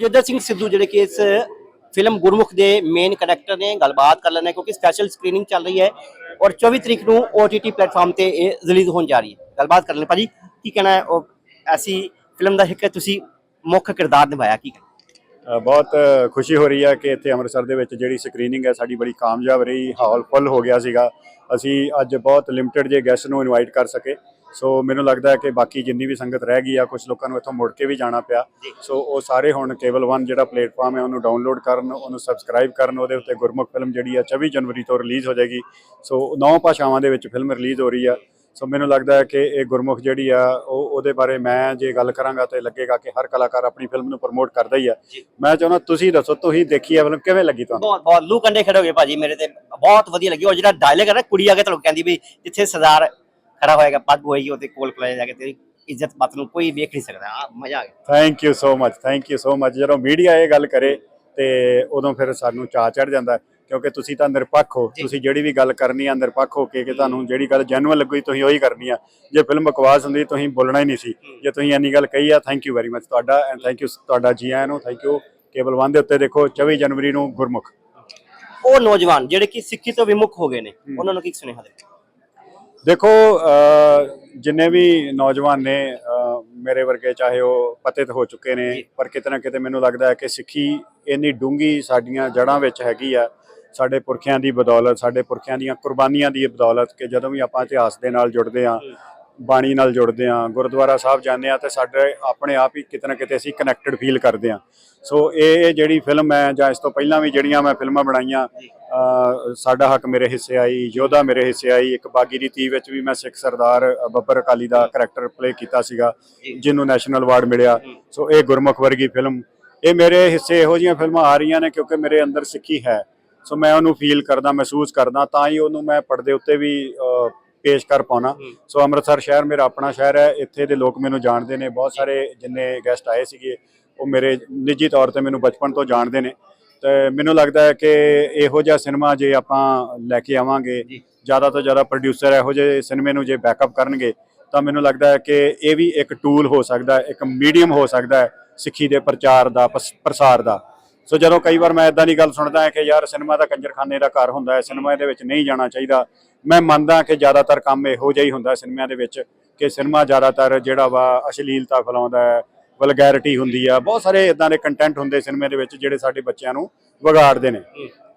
ਜੋਦਰ ਸਿੰਘ ਸਿੱਧੂ ਜਿਹੜੇ ਕਿ ਇਸ ਫਿਲਮ ਗੁਰਮੁਖ ਦੇ ਮੇਨ ਕੈਰੈਕਟਰ ਨੇ, ਗੱਲਬਾਤ ਕਰ ਲੈਣੇ ਕਿਉਂਕਿ ਸਪੈਸ਼ਲ ਸਕਰੀਨਿੰਗ ਚੱਲ ਰਹੀ ਹੈ ਔਰ 24 ਤਰੀਕ ਨੂੰ OTT ਪਲੇਟਫਾਰਮ ਤੇ ਇਹ ਰਿਲੀਜ਼ ਹੋਣ ਜਾ ਰਹੀ ਹੈ। ਗੱਲਬਾਤ ਕਰ ਲੈਣੇ ਭਾਜੀ, ਕੀ ਕਹਿਣਾ ਹੈ? ਉਹ ਐਸੀ ਫਿਲਮ ਦਾ ਇੱਕ ਤੁਸੀਂ ਮੁੱਖ ਕਿਰਦਾਰ ਨਿਭਾਇਆ, ਕੀ ਕਹਿਣਾ? ਬਹੁਤ ਖੁਸ਼ੀ ਹੋ ਰਹੀ ਹੈ ਕਿ ਇੱਥੇ ਅੰਮ੍ਰਿਤਸਰ ਦੇ ਵਿੱਚ ਜਿਹੜੀ ਸਕਰੀਨਿੰਗ ਹੈ ਸਾਡੀ ਬੜੀ ਕਾਮਯਾਬ ਰਹੀ, ਹਾਲ ਫੁੱਲ ਹੋ ਗਿਆ ਸੀਗਾ। ਅਸੀਂ ਅੱਜ ਬਹੁਤ ਲਿਮਟਿਡ ਜੇ ਗੈਸਟ ਨੂੰ ਇਨਵਾਈਟ ਕਰ ਸਕੇ। ਸੋ ਮੈਨੂੰ ਲੱਗਦਾ ਹੈ ਕਿ ਬਾਕੀ ਜਿੰਨੀ ਵੀ ਸੰਗਤ ਰਹਿ ਗਈ ਆ ਕੁਝ ਲੋਕਾਂ ਨੂੰ ਇੱਥੋਂ ਮੁੜ ਕੇ ਵੀ ਜਾਣਾ ਪਿਆ। ਸੋ ਉਹ ਸਾਰੇ ਹੁਣ ਕੇਵਲ 1 ਜਿਹੜਾ ਪਲੇਟਫਾਰਮ ਹੈ ਉਹਨੂੰ ਡਾਊਨਲੋਡ ਕਰਨ ਉਹਨੂੰ ਸਬਸਕ੍ਰਾਈਬ ਕਰਨ ਉਹਦੇ ਉੱਤੇ ਗੁਰਮੁਖ ਫਿਲਮ ਜਿਹੜੀ ਆ 24 ਜਨਵਰੀ ਤੋਂ ਰਿਲੀਜ਼ ਹੋ ਜਾਏਗੀ। ਸੋ ਨੌ ਭਾਸ਼ਾਵਾਂ ਦੇ ਵਿੱਚ ਫਿਲਮ ਰਿਲੀਜ਼ ਹੋ ਰਹੀ ਆ। ਸੋ ਮੈਨੂੰ ਲੱਗਦਾ ਹੈ ਕਿ ਇਹ ਗੁਰਮੁਖ ਜਿਹੜੀ ਆ ਉਹ ਉਹਦੇ ਬਾਰੇ ਮੈਂ ਜੇ ਗੱਲ ਕਰਾਂਗਾ ਤੇ ਲੱਗੇਗਾ ਕਿ ਹਰ ਕਲਾਕਾਰ ਆਪਣੀ ਫਿਲਮ ਨੂੰ ਪ੍ਰਮੋਟ ਕਰਦਾ ਹੀ ਆ। ਮੈਂ ਚਾਹੁੰਦਾ ਤੁਸੀਂ ਦੱਸੋ ਤੁਸੀਂ ਦੇਖੀ ਆ ਫਿਲਮ ਕਿਵੇਂ ਲੱਗੀ ਤੁਹਾਨੂੰ? ਬਹੁਤ ਬਹੁਤ। ਲੂ ਕੰਡੇ ਖੜੇ ਹੋ ਗਏ ਭਾਜੀ ਮੇਰੇ ਤੇ। ਬਹੁਤ ਵਧੀਆ ਲੱਗੀ। ਔਰ ਜਿਹੜਾ ਡਾਇਲੌਗ ਹੈ ਨਾ ਕੁੜੀ ਆ ਕੇ ਤੁਹਾਨੂੰ ਕਹਿੰਦੀ ਵੀ ਜਿੱਥੇ ਸਰਦਾਰ ਖੜਾ ਹੋਏਗਾ ਪੱਗ ਹੋਏਗੀ ਉਹਦੇ ਕੋਲ ਕੋਲ ਜਾ ਕੇ ਤੇਰੀ ਇੱਜ਼ਤ ਨੂੰ ਕੋਈ ਵੇਖ ਨਹੀਂ ਸਕਦਾ। ਆ ਮਜ਼ਾ ਆ ਗਿਆ। Thank you so much thank you so much ਜਦੋਂ ਮੀਡੀਆ ਇਹ ਗੱਲ ਕਰੇ ਤੇ ਉਦੋਂ ਫਿਰ ਸਾਨੂੰ ਚਾਅ ਚੜ ਜਾਂਦਾ ਕਿਉਂਕਿ ਤੁਸੀਂ ਤਾਂ ਨਿਰਪੱਖ ਹੋ। ਤੁਸੀਂ ਜਿਹੜੀ ਵੀ ਗੱਲ ਕਰਨੀ ਆ ਨਿਰਪੱਖ ਹੋ ਕੇ ਕਿ ਤੁਹਾਨੂੰ ਜਿਹੜੀ ਗੱਲ ਜੈਨੂਅਲ ਲੱਗੀ ਤੁਸੀਂ ਉਹੀ ਕਰਨੀ ਆ। ਜੇ ਫਿਲਮ ਬਕਵਾਸ ਹੁੰਦੀ ਤੁਸੀਂ ਬੋਲਣਾ ਹੀ ਨਹੀਂ ਸੀ। ਜੇ ਤੁਸੀਂ ਇੰਨੀ ਗੱਲ ਕਹੀ ਆ ਥੈਂਕ ਯੂ ਵੈਰੀ ਮਚ ਤੁਹਾਡਾ ਐਂਡ ਥੈਂਕ ਯੂ ਤੁਹਾਡਾ ਜੀ ਆਇਆਂ ਨੂੰ। ਥੈਂਕ ਯੂ ਕੇਵਲ ਵਨ ਦੇ ਉੱਤੇ ਦੇਖੋ 24 ਜਨਵਰੀ ਨੂੰ ਗੁਰਮੁਖ। ਉਹ ਨੌਜਵਾਨ ਜਿਹੜੇ ਕਿ ਸਿੱਖੀ ਤੋਂ ਵਿਮੁਖ ਹੋ ਗਏ ਨੇ ਉਹਨਾਂ ਨੂੰ ਕੀ ਸੁਨੇਹਾ ਦੇ ਦੇਖੋ ਜਿੰਨੇ ਵੀ ਨੌਜਵਾਨ ਨੇ ਮੇਰੇ ਵਰਗੇ ਚਾਹੇ ਉਹ ਪਤਿਤ ਹੋ ਚੁੱਕੇ ਨੇ। ਪਰ ਕਿਤੇ ਨਾ ਕਿਤੇ ਮੈਨੂੰ ਲੱਗਦਾ ਹੈ ਕਿ ਸਿੱਖੀ ਇੰਨੀ ਡੂੰਗੀ ਸਾਡੀਆਂ ਜੜ੍ਹਾਂ ਵਿੱਚ ਹੈਗੀ ਆ ਸਾਡੇ ਪੁਰਖਿਆਂ ਦੀ ਬਦੌਲਤ ਸਾਡੇ ਪੁਰਖਿਆਂ ਦੀਆਂ ਕੁਰਬਾਨੀਆਂ ਦੀ ਬਦੌਲਤ ਕਿ ਜਦੋਂ ਵੀ ਆਪਾਂ ਇਤਿਹਾਸ ਦੇ ਨਾਲ ਜੁੜਦੇ ਆ ਬਾਣੀ ਨਾਲ ਜੁੜਦੇ ਆ ਗੁਰਦੁਆਰਾ ਸਾਹਿਬ ਜਾਂਦੇ ਆ ਤੇ ਸਾਡੇ ਆਪਣੇ ਆਪ ਹੀ ਕਿਤੇ ਨਾ ਕਿਤੇ ਅਸੀਂ ਕਨੈਕਟਡ ਫੀਲ ਕਰਦੇ ਆ ਸੋ ਇਹ ਇਹ ਜਿਹੜੀ ਫਿਲਮ ਹੈ ਜਾਂ ਇਸ ਤੋਂ ਪਹਿਲਾਂ ਵੀ ਜਿਹੜੀਆਂ ਮੈਂ ਫਿਲਮਾਂ ਬਣਾਈਆਂ ਸਾਡਾ ਹੱਕ ਮੇਰੇ ਹਿੱਸੇ ਆਈ ਯੋਧਾ ਮੇਰੇ ਹਿੱਸੇ ਆਈ ਇੱਕ ਬਾਗੀ ਦੀ ਤੀ ਵਿੱਚ ਵੀ ਮੈਂ ਸਿੱਖ ਸਰਦਾਰ ਬੱਬਰ ਅਕਾਲੀ ਦਾ ਕਰੈਕਟਰ ਪਲੇ ਕੀਤਾ ਸੀਗਾ ਜਿਹਨੂੰ ਨੈਸ਼ਨਲ ਅਵਾਰਡ ਮਿਲਿਆ। ਸੋ ਇਹ ਗੁਰਮੁਖ ਵਰਗੀ ਫਿਲਮ ਇਹ ਮੇਰੇ ਹਿੱਸੇ ਇਹੋ ਜਿਹੀਆਂ ਫਿਲਮਾਂ ਆ ਰਹੀਆਂ ਨੇ ਕਿਉਂਕਿ ਮੇਰੇ ਅੰਦਰ ਸਿੱਖੀ ਹੈ। ਸੋ ਮੈਂ ਉਹਨੂੰ ਫੀਲ ਕਰਦਾ ਮਹਿਸੂਸ ਕਰਦਾ ਤਾਂ ਹੀ ਉਹਨੂੰ ਮੈਂ ਪਰਦੇ ਉੱਤੇ ਵੀ ਪੇਸ਼ ਕਰ ਪਾਉਣਾ। ਸੋ ਅੰਮ੍ਰਿਤਸਰ ਸ਼ਹਿਰ ਮੇਰਾ ਆਪਣਾ ਸ਼ਹਿਰ ਹੈ। ਇੱਥੇ ਦੇ ਲੋਕ ਮੈਨੂੰ ਜਾਣਦੇ ਨੇ। ਬਹੁਤ ਸਾਰੇ ਜਿੰਨੇ ਗੈਸਟ ਆਏ ਸੀਗੇ ਉਹ ਮੇਰੇ ਨਿੱਜੀ ਤੌਰ ਤੇ ਮੈਨੂੰ ਬਚਪਨ ਤੋਂ ਜਾਣਦੇ ਨੇ। ਤੇ ਮੈਨੂੰ ਲੱਗਦਾ ਹੈ ਕਿ ਇਹੋ ਜਿਹਾ ਸਿਨੇਮਾ ਜੇ ਆਪਾਂ ਲੈ ਕੇ ਆਵਾਂਗੇ। ਜ਼ਿਆਦਾ ਤੋਂ ਜ਼ਿਆਦਾ ਪ੍ਰੋਡਿਊਸਰ ਇਹੋ ਜਿਹੇ ਸਿਨੇਮੇ ਨੂੰ ਜੇ ਬੈਕਅਪ ਕਰਨਗੇ ਤਾਂ ਮੈਨੂੰ ਲੱਗਦਾ ਹੈ ਕਿ ਇਹ ਵੀ ਇੱਕ ਟੂਲ ਹੋ ਸਕਦਾ ਹੈ ਇੱਕ ਮੀਡੀਅਮ ਹੋ ਸਕਦਾ ਹੈ ਸਿੱਖੀ ਦੇ ਪ੍ਰਚਾਰ ਦਾ ਪ੍ਰਸਾਰ ਦਾ। ਸੋ ਜਦੋਂ ਕਈ ਵਾਰ ਮੈਂ ਇਦਾਂ ਦੀ ਗੱਲ ਸੁਣਦਾ ਹਾਂ ਕਿ ਯਾਰ ਸਿਨੇਮਾ ਤਾਂ ਕੰਜਰਖਾਨੇ ਦਾ ਘਰ ਹੁੰਦਾ ਹੈ ਸਿਨੇਮਾ ਦੇ ਵਿੱਚ ਨਹੀਂ ਜਾਣਾ ਚਾਹੀਦਾ। ਮੈਂ ਮੰਨਦਾ ਕਿ ਜ਼ਿਆਦਾਤਰ ਕੰਮ ਇਹੋ ਜਿਹਾ ਹੀ ਹੁੰਦਾ ਸਿਨੇਮਾ ਦੇ ਵਿੱਚ ਕਿ ਸਿਨੇਮਾ ਜ਼ਿਆਦਾਤਰ ਜਿਹੜਾ ਵਾ ਅਸ਼ਲੀਲਤਾ ਫੈਲਾਉਂਦਾ ਹੈ ਵਲਗੈਰਿਟੀ ਹੁੰਦੀ ਆ ਬਹੁਤ ਸਾਰੇ ਇਦਾਂ ਦੇ ਕੰਟੈਂਟ ਹੁੰਦੇ ਸਿਨੇਮੇ ਦੇ ਵਿੱਚ ਜਿਹੜੇ ਸਾਡੇ ਬੱਚਿਆਂ ਨੂੰ ਵਿਗਾੜਦੇ ਨੇ।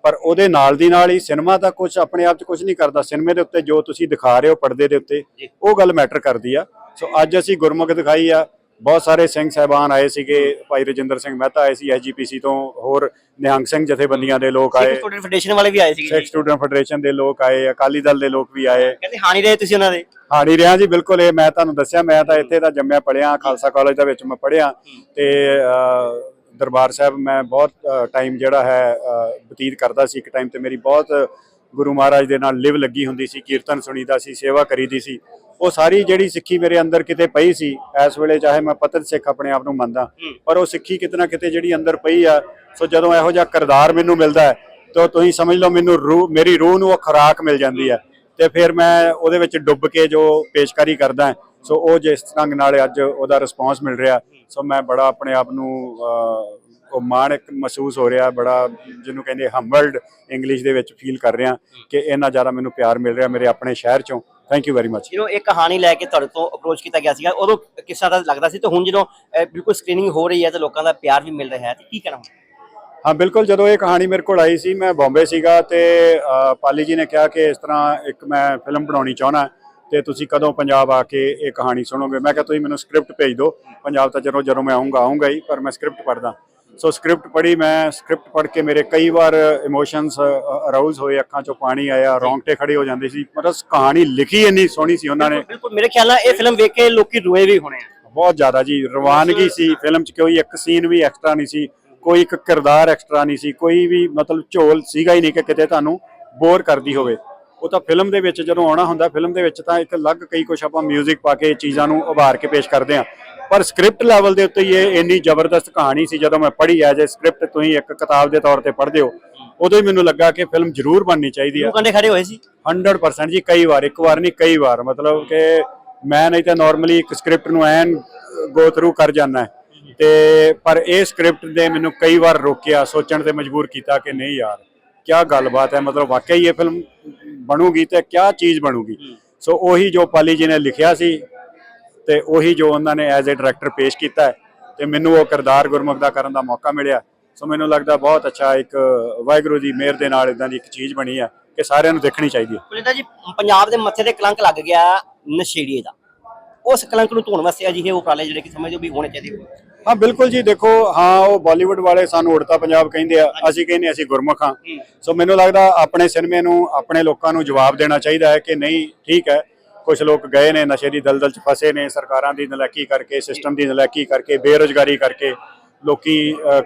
ਪਰ ਉਹਦੇ ਨਾਲ ਦੀ ਨਾਲ ਹੀ ਸਿਨੇਮਾ ਤਾਂ ਕੁਝ ਆਪਣੇ ਆਪ 'ਚ ਕੁਝ ਨਹੀਂ ਕਰਦਾ ਸਿਨੇਮੇ ਦੇ ਉੱਤੇ ਜੋ ਤੁਸੀਂ ਦਿਖਾ ਰਹੇ ਹੋ ਪਰਦੇ ਦੇ ਉੱਤੇ। ਉਹ ਗੱਲ ਮੈਟਰ ਕਰਦੀ ਆ। ਸੋ ਅੱਜ ਅਸੀਂ ਗੁਰਮੁਖ ਦਿਖਾਈ ਆ ਬਹੁਤ ਸਾਰੇ ਸਿੰਘ ਸਹਿਬਾਨ ਆਏ ਸੀਗੇ ਭਾਈ ਰਜਿੰਦਰ ਸਿੰਘ ਮਹਿਤਾ ਆਏ ਸੀ ਐਸਜੀਪੀਸੀ ਤੋਂ ਹੋਰ ਨਿਹੰਗ ਸਿੰਘ ਜਥੇਬੰਦੀਆਂ ਦੇ ਲੋਕ ਆਏ। ਸਟੂਡੈਂਟ ਫੈਡਰੇਸ਼ਨ ਵਾਲੇ ਵੀ ਆਏ ਸੀਗੇ ਸਿੱਖ। ਸਟੂਡੈਂਟ ਫੈਡਰੇਸ਼ਨ ਦੇ ਲੋਕ ਆਏ ਅਕਾਲੀ ਦਲ ਦੇ ਲੋਕ ਵੀ ਆਏ। ਕਹਿੰਦੇ ਹਾਨੀ ਰਹੇ ਤੁਸੀਂ ਉਹਨਾਂ ਦੇ? ਹਾਣੀ ਰਿਹਾ ਜੀ ਬਿਲਕੁਲ ਇਹ ਮੈਂ ਤੁਹਾਨੂੰ ਦੱਸਿਆ ਮੈਂ ਤਾਂ ਇੱਥੇ ਦਾ ਜੰਮਿਆ ਪੜਿਆ ਖਾਲਸਾ ਕਾਲਜ ਦੇ ਵਿੱਚ ਮੈਂ ਪੜਿਆ ਤੇ ਦਰਬਾਰ ਸਾਹਿਬ ਮੈਂ ਬਹੁਤ ਟਾਈਮ ਜਿਹੜਾ ਹੈ ਬਤੀਤ ਕਰਦਾ ਸੀ ਇੱਕ ਟਾਈਮ ਤੇ ਮੇਰੀ ਬਹੁਤ ਗੁਰੂ ਮਹਾਰਾਜ ਦੇ ਨਾਲ ਲਿਵ ਲੱਗੀ ਹੁੰਦੀ ਸੀ ਕੀਰਤਨ ਸੁਣੀਦਾ ਸੀ ਸੇਵਾ ਕਰੀਦੀ ਸੀ। ਉਹ ਸਾਰੀ ਜਿਹੜੀ ਸਿੱਖੀ ਮੇਰੇ ਅੰਦਰ ਕਿਤੇ ਪਈ ਸੀ ਇਸ ਵੇਲੇ ਚਾਹੇ ਮੈਂ ਪਤਨ ਸਿੱਖ ਆਪਣੇ ਆਪ ਨੂੰ ਮੰਨਦਾ ਪਰ ਉਹ ਸਿੱਖੀ ਕਿਤੇ ਨਾ ਕਿਤੇ ਜਿਹੜੀ ਅੰਦਰ ਪਈ ਆ ਸੋ ਜਦੋਂ ਇਹੋ ਜਿਹਾ ਕਿਰਦਾਰ ਮੈਨੂੰ ਮਿਲਦਾ ਹੈ ਤਾਂ ਤੁਸੀਂ ਸਮਝ ਲਓ ਮੈਨੂੰ ਰੂਹ ਮੇਰੀ ਰੂਹ ਨੂੰ ਉਹ ਖੁਰਾਕ ਮਿਲ ਜਾਂਦੀ ਹੈ। ਤੇ ਫਿਰ ਮੈਂ ਉਹਦੇ ਵਿੱਚ ਡੁੱਬ ਕੇ ਜੋ ਪੇਸ਼ਕਾਰੀ ਕਰਦਾ ਸੋ ਉਹ ਜਿਸ ਢੰਗ ਨਾਲ ਅੱਜ ਉਹਦਾ ਰਿਸਪਾਂਸ ਮਿਲ ਰਿਹਾ ਸੋ ਮੈਂ ਬੜਾ ਆਪਣੇ ਆਪ ਨੂੰ ਉਹ ਮਾਣ ਇੱਕ ਮਹਿਸੂਸ ਹੋ ਰਿਹਾ ਬੜਾ ਜਿਹਨੂੰ ਕਹਿੰਦੇ ਹੰਬਲਡ ਇੰਗਲਿਸ਼ ਦੇ ਵਿੱਚ ਫੀਲ ਕਰ ਰਿਹਾ ਕਿ ਇੰਨਾ ਜ਼ਿਆਦਾ ਮੈਨੂੰ ਪਿਆਰ ਮਿਲ ਰਿਹਾ ਮੇਰੇ ਆਪਣੇ ਸ਼ਹਿਰ ਚੋਂ। ਥੈਂਕ ਯੂ ਵੈਰੀ ਮਚ ਜਦੋਂ ਇਹ ਕਹਾਣੀ ਲੈ ਕੇ ਤੁਹਾਡੇ ਤੋਂ ਅਪਰੋਚ ਕੀਤਾ ਗਿਆ ਸੀਗਾ। ਉਦੋਂ ਕਿਸ ਦਾ ਲੱਗਦਾ ਸੀ? ਤੇ ਹੁਣ ਜਦੋਂ ਬਿਲਕੁਲ ਸਕਰੀਨਿੰਗ ਹੋ ਰਹੀ ਹੈ ਤੇ ਲੋਕਾਂ ਦਾ ਪਿਆਰ ਵੀ ਮਿਲ ਰਿਹਾ ਹੈ ਤੇ ਕੀ ਕਹਿਣਾ ਹਾਂ ਬਿਲਕੁਲ ਜਦੋਂ ਇਹ ਕਹਾਣੀ ਮੇਰੇ ਕੋਲ ਆਈ ਸੀ ਮੈਂ ਬੰਬੇ ਸੀਗਾ ਤੇ ਪਾਲੀ ਜੀ ਨੇ ਕਿਹਾ ਕਿ ਇਸ ਤਰ੍ਹਾਂ ਇੱਕ ਮੈਂ ਫਿਲਮ ਬਣਾਉਣੀ ਚਾਹੁੰਦਾ ਤੇ ਤੁਸੀਂ ਕਦੋਂ ਪੰਜਾਬ ਆ ਕੇ ਇਹ ਕਹਾਣੀ ਸੁਣੋਗੇ? ਮੈਂ ਕਿਹਾ ਤੁਸੀਂ ਮੈਨੂੰ ਸਕ੍ਰਿਪਟ ਭੇਜ ਦਿਓ। ਪੰਜਾਬ ਤਾਂ ਜਦੋਂ ਜਦੋਂ ਮੈਂ ਆਉਂਗਾ ਆਉਂਗਾ ਹੀ ਪਰ ਮੈਂ ਸਕ੍ਰਿਪਟ ਪੜ੍ਹਦਾ। ਸੋ ਸਕ੍ਰਿਪਟ ਪੜ੍ਹੀ ਮੈਂ ਸਕ੍ਰਿਪਟ ਪੜ੍ਹ ਕੇ ਮੇਰੇ ਕਈ ਵਾਰ ਇਮੋਸ਼ਨਸ ਅਰਾਊਜ਼ ਹੋਏ ਅੱਖਾਂ 'ਚੋਂ ਪਾਣੀ ਆਇਆ ਰੌਂਗਟੇ ਖੜੇ ਹੋ ਜਾਂਦੇ ਸੀ। ਮਤਲਬ ਕਹਾਣੀ ਲਿਖੀ ਇੰਨੀ ਸੋਹਣੀ ਸੀ ਉਹਨਾਂ ਨੇ। ਬਿਲਕੁਲ ਮੇਰੇ ਖਿਆਲ ਨਾਲ ਇਹ ਫਿਲਮ ਵੇਖ ਕੇ ਲੋਕੀ ਰੋਏ ਵੀ ਹੋਣੇ ਆ। ਬਹੁਤ ਜ਼ਿਆਦਾ ਜੀ ਰਵਾਨਗੀ ਸੀ। ਫਿਲਮ 'ਚ ਕੋਈ ਇੱਕ ਸੀਨ ਵੀ ਐਕਸਟਰਾ ਨਹੀਂ ਸੀ ਕੋਈ ਇੱਕ ਕਿਰਦਾਰ ਐਕਸਟਰਾ ਨਹੀਂ ਸੀ ਕੋਈ ਵੀ ਮਤਲਬ ਝੋਲ ਸੀਗਾ ਹੀ ਨਹੀਂ ਕਿ ਕਿਤੇ ਤੁਹਾਨੂੰ ਬੋਰ ਕਰਦੀ ਹੋਵੇ। ਉਹ ਤਾਂ ਫਿਲਮ ਦੇ ਵਿੱਚ ਜਦੋਂ ਆਉਣਾ ਹੁੰਦਾ ਫਿਲਮ ਦੇ ਵਿੱਚ ਤਾਂ ਇੱਕ ਅਲੱਗ ਕਈ ਕੁਝ ਆਪਾਂ 뮤직 ਪਾ ਕੇ ਚੀਜ਼ਾਂ ਨੂੰ ਉਭਾਰ ਕੇ ਪੇਸ਼ ਕਰਦੇ ਹਾਂ। ਪਰ ਸਕ੍ਰਿਪਟ ਲੈਵਲ ਦੇ ਉੱਤੇ ਹੀ ਇਹ ਇੰਨੀ ਜ਼ਬਰਦਸਤ ਕਹਾਣੀ ਸੀ ਜਦੋਂ ਮੈਂ ਪੜ੍ਹੀ ਐਜ ਅ ਸਕ੍ਰਿਪਟ ਤੁਸੀਂ ਇੱਕ ਕਿਤਾਬ ਦੇ ਤੌਰ ਤੇ ਪੜ੍ਹਦੇ ਹੋ ਉਦੋਂ ਹੀ ਮੈਨੂੰ ਲੱਗਾ ਕਿ ਫਿਲਮ ਜ਼ਰੂਰ ਬਣਨੀ ਚਾਹੀਦੀ ਆ। ਦੇ ਖੜੇ ਹੋਏ ਸੀ? 100% ਜੀ ਕਈ ਵਾਰ ਇੱਕ ਵਾਰ ਨਹੀਂ ਕਈ ਵਾਰ। ਮਤਲਬ ਕਿ ਮੈਂ ਨਹੀਂ ਤਾਂ ਨਾਰਮਲੀ ਇੱਕ ਸਕ੍ਰਿਪਟ ਨੂੰ ਐਨ ਗੋ ਥਰੂ ਕਰ ਜਾਂਦਾ ਤੇ ਪਰ ਇਹ ਸਕ੍ਰਿਪਟ ਨੇ ਮੈਨੂੰ ਕਈ ਵਾਰ ਰੋਕਿਆ ਸੋਚਣ ਤੇ ਮਜਬੂਰ ਕੀਤਾ ਕਿ ਨਹੀਂ ਯਾਰ ਕੀ ਗੱਲਬਾਤ ਹੈ? ਮਤਲਬ ਵਾਕਈ ਇਹ ਫਿਲਮ ਬਣੂਗੀ ਤੇ ਕੀ ਚੀਜ਼ ਬਣੂਗੀ? ਸੋ ਉਹੀ ਜੋ ਪਾਲੀ ਜੀ ਨੇ ਲਿਖਿਆ ਸੀ ਤੇ ਉਹੀ ਜੋ ਉਹਨਾਂ ਨੇ ਐਜ਼ ਅ ਡਾਇਰੈਕਟਰ ਪੇਸ਼ ਕੀਤਾ ਹੈ ਤੇ ਮੈਨੂੰ ਉਹ ਕਿਰਦਾਰ ਗੁਰਮੁਖ ਦਾ ਕਰਨ ਦਾ ਮੌਕਾ ਮਿਲਿਆ। ਸੋ ਮੈਨੂੰ ਲੱਗਦਾ ਬਹੁਤ ਅੱਛਾ ਇੱਕ ਵਾਹਿਗੁਰੂ ਦੀ ਮਿਹਰ ਦੇ ਨਾਲ ਇਦਾਂ ਦੀ ਇੱਕ ਚੀਜ਼ ਬਣੀ ਹੈ ਕਿ ਸਾਰਿਆਂ ਨੂੰ ਦੇਖਣੀ ਚਾਹੀਦੀ ਹੈ। ਕੁਲਿੰਦਰ ਜੀ ਪੰਜਾਬ ਦੇ ਮੱਥੇ ਤੇ ਕਲੰਕ ਲੱਗ ਗਿਆ ਨਸ਼ੇੜੀਏ ਦਾ। ਉਸ ਕਲੰਕ ਨੂੰ ਧੋਣ ਵਾਸਤੇ ਅਜਿਹੇ ਉਪਰਾਲੇ ਜਿਹੜੇ ਕਿ ਸਮਝੋ ਵੀ ਹੋਣੇ ਚਾਹੀਦੇ। ਹਾਂ ਬਿਲਕੁਲ ਜੀ ਦੇਖੋ ਹਾਂ ਉਹ ਬਾਲੀਵੁੱਡ ਵਾਲੇ ਸਾਨੂੰ ਉੜਤਾ ਪੰਜਾਬ ਕਹਿੰਦੇ ਆ ਅਸੀਂ ਕਹਿੰਦੇ ਅਸੀਂ ਗੁਰਮੁਖ ਹਾਂ। ਸੋ ਮੈਨੂੰ ਲੱਗਦਾ ਆਪਣੇ ਸਿਨੇਮੇ ਨੂੰ ਆਪਣੇ ਲੋਕਾਂ ਨੂੰ ਜਵਾਬ ਦੇਣਾ ਚਾਹੀਦਾ ਹੈ ਕਿ ਨਹੀਂ ਠੀਕ ਹੈ। ਕੁਝ ਲੋਕ ਗਏ ਨੇ, ਨਸ਼ੇ ਦੀ ਦਲਦਲ 'ਚ ਫਸੇ ਨੇ, ਸਰਕਾਰਾਂ ਦੀ ਨਲਾਇਕੀ ਕਰਕੇ ਸਿਸਟਮ ਦੀ ਨਲਾਇਕੀ ਕਰਕੇ, ਬੇਰੋਜ਼ਗਾਰੀ ਕਰਕੇ, ਲੋਕੀ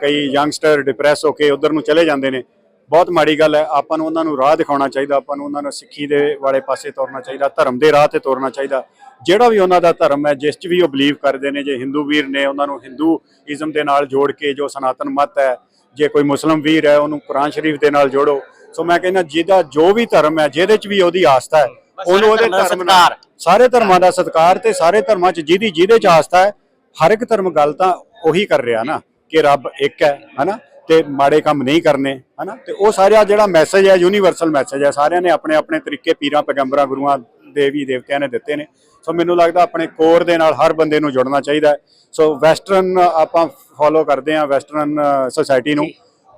ਕਈ ਯੰਗਸਟਰ ਡਿਪਰੈਸ ਹੋ ਕੇ ਉਧਰ ਨੂੰ ਚਲੇ ਜਾਂਦੇ ਨੇ। ਬਹੁਤ ਮਾੜੀ ਗੱਲ ਹੈ, ਆਪਾਂ ਨੂੰ ਉਹਨਾਂ ਨੂੰ ਰਾਹ ਦਿਖਾਉਣਾ ਚਾਹੀਦਾ, ਆਪਾਂ ਨੂੰ ਉਹਨਾਂ ਨੂੰ ਸਿੱਖੀ ਦੇ ਵਾਲੇ ਪਾਸੇ ਤੋਰਨਾ ਚਾਹੀਦਾ, ਧਰਮ ਦੇ ਰਾਹ ਤੇ ਤੋਰਨਾ ਚਾਹੀਦਾ। ਜਿਹੜਾ ਵੀ ਉਹਨਾਂ ਦਾ ਧਰਮ ਹੈ, ਜਿਸ 'ਚ ਵੀ ਉਹ ਬਲੀਵ ਕਰਦੇ ਨੇ, ਜੇ ਹਿੰਦੂ ਵੀਰ ਨੇ, ਉਹਨਾਂ ਨੂੰ ਹਿੰਦੂ ਇਜ਼ਮ ਦੇ ਨਾਲ ਜੋੜ ਕੇ ਜੋ ਸਨਾਤਨ ਮਤ ਹੈ, ਜੇ ਕੋਈ ਮੁਸਲਮ ਵੀਰ ਹੈ, ਉਹਨੂੰ ਕੁਰਾਨ ਸ਼ਰੀਫ ਦੇ ਨਾਲ ਜੋੜੋ। ਸੋ ਮੈਂ ਕਹਿੰਦਾ, ਜਿਹਦਾ ਜੋ ਵੀ ਧਰਮ ਹੈ, ਜਿਹਦੇ 'ਚ ਵੀ ਉਹਦੀ ਆਸਥਾ ਹੈ ਉਹਨੂੰ ਉਹਦੇ ਧਰਮਾਂ ਨਾਲ। ਸਾਰੇ ਧਰਮਾਂ ਦਾ ਸਤਿਕਾਰ ਤੇ ਸਾਰੇ ਧਰਮਾਂ 'ਚ ਜਿਹਦੀ ਜਿਹਦੇ 'ਚ ਆਸਥਾ ਹੈ ਹਰ ਇੱਕ ਧਰਮ ਗੱਲ ਤਾਂ ਉਹੀ ਕਰ ਰਿਹਾ ਨਾ ਕਿ ਰੱਬ ਇੱਕ ਹੈ ਹਨਾ? ਤੇ ਮਾੜੇ ਕੰਮ ਨਹੀਂ ਕਰਨੇ ਹਨਾ? ਤੇ ਉਹ ਸਾਰਾ ਜਿਹੜਾ ਮੈਸੇਜ ਹੈ ਯੂਨੀਵਰਸਲ ਮੈਸੇਜ ਹੈ ਸਾਰਿਆਂ ਨੇ ਆਪਣੇ ਆਪਣੇ ਤਰੀਕੇ ਪੀਰਾਂ ਪੈਗੰਬਰਾਂ ਗੁਰੂਆਂ ਦੇਵੀ ਦੇਵਤਿਆਂ ਨੇ ਦਿੱਤੇ ਨੇ। ਸੋ ਮੈਨੂੰ ਲੱਗਦਾ ਆਪਣੇ ਕੋਰ ਦੇ ਨਾਲ ਹਰ ਬੰਦੇ ਨੂੰ ਜੁੜਨਾ ਚਾਹੀਦਾ ਹੈ। ਸੋ ਵੈਸਟਰਨ ਆਪਾਂ ਫੋਲੋ ਕਰਦੇ ਹਾਂ ਵੈਸਟਰਨ ਸੋਸਾਇਟੀ ਨੂੰ।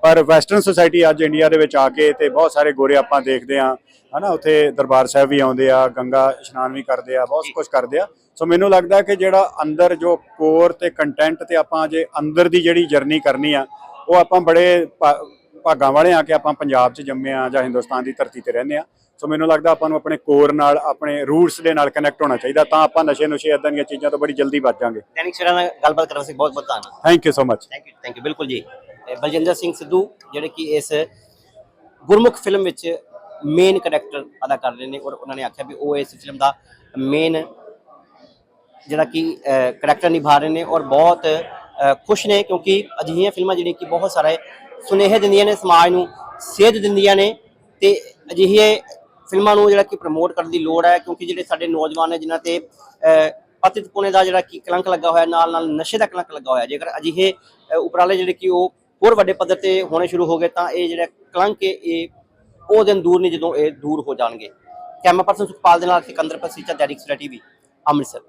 ਪਰ ਵੈਸਟਰਨ ਸੋਸਾਇਟੀ ਅੱਜ ਇੰਡੀਆ ਦੇ ਵਿੱਚ ਆ ਕੇ ਤੇ ਬਹੁਤ ਸਾਰੇ ਗੋਰੇ ਆਪਾਂ ਦੇਖਦੇ ਹਾਂ। ਹਨਾ ਉੱਥੇ ਦਰਬਾਰ ਸਾਹਿਬ ਵੀ ਆਉਂਦੇ ਆ ਗੰਗਾ ਇਸ਼ਨਾਨ ਵੀ ਕਰਦੇ ਆ ਬਹੁਤ ਕੁਝ ਕਰਦੇ ਆ। ਸੋ ਮੈਨੂੰ ਲੱਗਦਾ ਕਿ ਜਿਹੜਾ ਅੰਦਰ ਜੋ ਕੋਰ ਤੇ ਕੰਟੈਂਟ ਤੇ ਆਪਾਂ ਜੇ ਅੰਦਰ ਦੀ ਜਿਹੜੀ ਜਰਨੀ ਕਰਨੀ ਆ ਉਹ ਆਪਾਂ ਬੜੇ ਭਾਗਾਂ ਵਾਲੇ ਆ ਕਿ ਆਪਾਂ ਪੰਜਾਬ 'ਚ ਜੰਮੇ ਆ ਜਾਂ ਹਿੰਦੁਸਤਾਨ ਦੀ ਧਰਤੀ ਤੇ ਰਹਿੰਦੇ ਆ। ਸੋ ਮੈਨੂੰ ਲੱਗਦਾ ਆਪਾਂ ਨੂੰ ਆਪਣੇ ਕੋਰ ਨਾਲ ਆਪਣੇ ਰੂਟਸ ਦੇ ਨਾਲ ਕਨੈਕਟ ਹੋਣਾ ਚਾਹੀਦਾ ਤਾਂ ਆਪਾਂ ਨਸ਼ੇ ਨੁਸ਼ੇ ਇਦਾਂ ਦੀਆਂ ਚੀਜ਼ਾਂ ਤੋਂ ਬੜੀ ਜਲਦੀ ਬਚ ਜਾਾਂਗੇ। ਦੈਨਿਕ ਨਾਲ ਗੱਲਬਾਤ ਕਰਨ ਵਾਸਤੇ ਬਹੁਤ ਬਹੁਤ ਧੰਨਵਾਦ। Thank you so much thank you thank you ਬਿਲਕੁਲ ਜੀ। ਬਲਜਿੰਦਰ ਸਿੰਘ ਸਿੱਧੂ ਜਿਹੜੇ ਕਿ ਇਸ ਗੁਰਮੁਖ ਫਿਲਮ ਵਿੱਚ ਮੇਨ ਕੈਰੈਕਟਰ ਅਦਾ ਕਰ ਰਹੇ ਨੇ ਔਰ ਉਹਨਾਂ ਨੇ ਆਖਿਆ ਵੀ ਉਹ ਇਸ ਫਿਲਮ ਦਾ ਮੇਨ ਜਿਹੜਾ ਕਿ ਕੈਰੈਕਟਰ ਨਿਭਾ ਰਹੇ ਨੇ ਔਰ ਬਹੁਤ ਖੁਸ਼ ਨੇ ਕਿਉਂਕਿ ਅਜਿਹੀਆਂ ਫਿਲਮਾਂ ਜਿਹੜੀਆਂ ਕਿ ਬਹੁਤ ਸਾਰੇ ਸੁਨੇਹੇ ਦਿੰਦੀਆਂ ਨੇ ਸਮਾਜ ਨੂੰ ਸੇਧ ਦਿੰਦੀਆਂ ਨੇ ਤੇ ਅਜਿਹੇ ਫਿਲਮਾਂ ਨੂੰ ਜਿਹੜਾ ਕਿ ਪ੍ਰਮੋਟ ਕਰਨ ਦੀ ਲੋੜ ਹੈ ਕਿਉਂਕਿ ਜਿਹੜੇ ਸਾਡੇ ਨੌਜਵਾਨ ਨੇ ਜਿਨ੍ਹਾਂ ਤੇ ਅ, ਪਤਿਤ ਪੁਣੇ ਦਾ ਜਿਹੜਾ ਕਿ ਕਲੰਕ ਲੱਗਾ ਹੋਇਆ ਨਾਲ ਨਾਲ ਨਸ਼ੇ ਦਾ ਕਲੰਕ ਲੱਗਾ ਹੋਇਆ ਜੇਕਰ ਅਜਿਹੇ ਉਪਰਾਲੇ ਜਿਹੜੇ ਕਿ ਉਹ ਹੋਰ ਵੱਡੇ ਪੱਧਰ ਤੇ ਹੋਣੇ ਸ਼ੁਰੂ ਹੋ ਗਏ ਤਾਂ ਇਹ ਜਿਹੜਾ ਕਲੰਕ ਹੈ, ਇਹ ਉਹ ਦਿਨ ਦੂਰ ਨਹੀਂ ਜਦੋਂ ਇਹ ਦੂਰ ਹੋ ਜਾਣਗੇ। ਕੈਮਰਾ ਪਰਸਨ ਸੁਖਪਾਲ ਦੇ ਨਾਲ ਸਿਕੰਦਰ ਪਸੀਚਾ ਡੈਰਿਕ ਸਟਾ ਟੀਵੀ, ਅੰਮ੍ਰਿਤਸਰ।